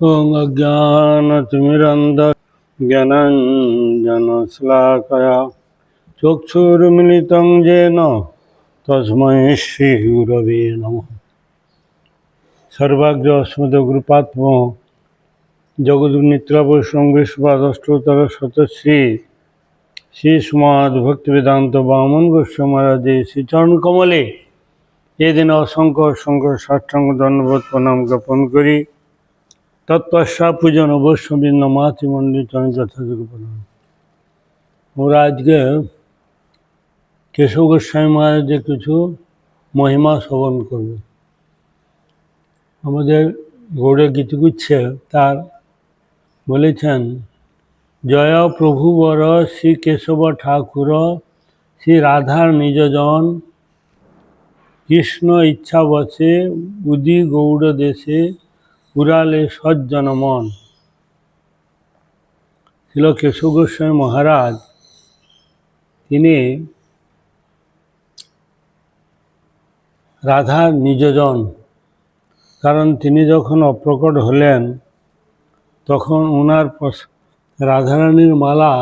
জ্ঞানতিমিরন্ধ জ্ঞানঞ্জনশ্লাকয়া চক্ষুর্মিলিতং যেন তস্মৈ শ্রীগুরবে নম সর্বাগ্র অস্মদ কৃপাত্ম জগদ্নিত্রাবৈষ্ণব শতশ্রী শ্রী সুমাদ ভক্তিবেদান্ত বামন গোস্বামী শ্রীচরণ কমলে এদিন অসংখ্য অসংখ্য ষাষ্ঠাঙ্গ দণ্ডবোধ প্রণাম জ্ঞাপন করি। তৎপশ্চাৎ পূজন বৈষ্ণবীন্দ মাতৃমন্দির চরণ যথাযোগ্য প্রণাম ওরা আজকে কেশব গোস্বামী মহারাজের কিছু মহিমা শ্রবণ করবে, আমাদের গৌড়ে গীতগুচ্ছে তার বলেছেন, জয় প্রভু বর শ্রী কেশব ঠাকুর, শ্রী রাধার নিজজন, কৃষ্ণ ইচ্ছা বসে উদি গৌড় দেশে উড়ালে সজ্জন মন। ছিল কেশু গোস্বামী মহারাজ, তিনি রাধার নিজজন। কারণ তিনি যখন অপ্রকট হলেন, তখন ওনার রাধারানীর মালা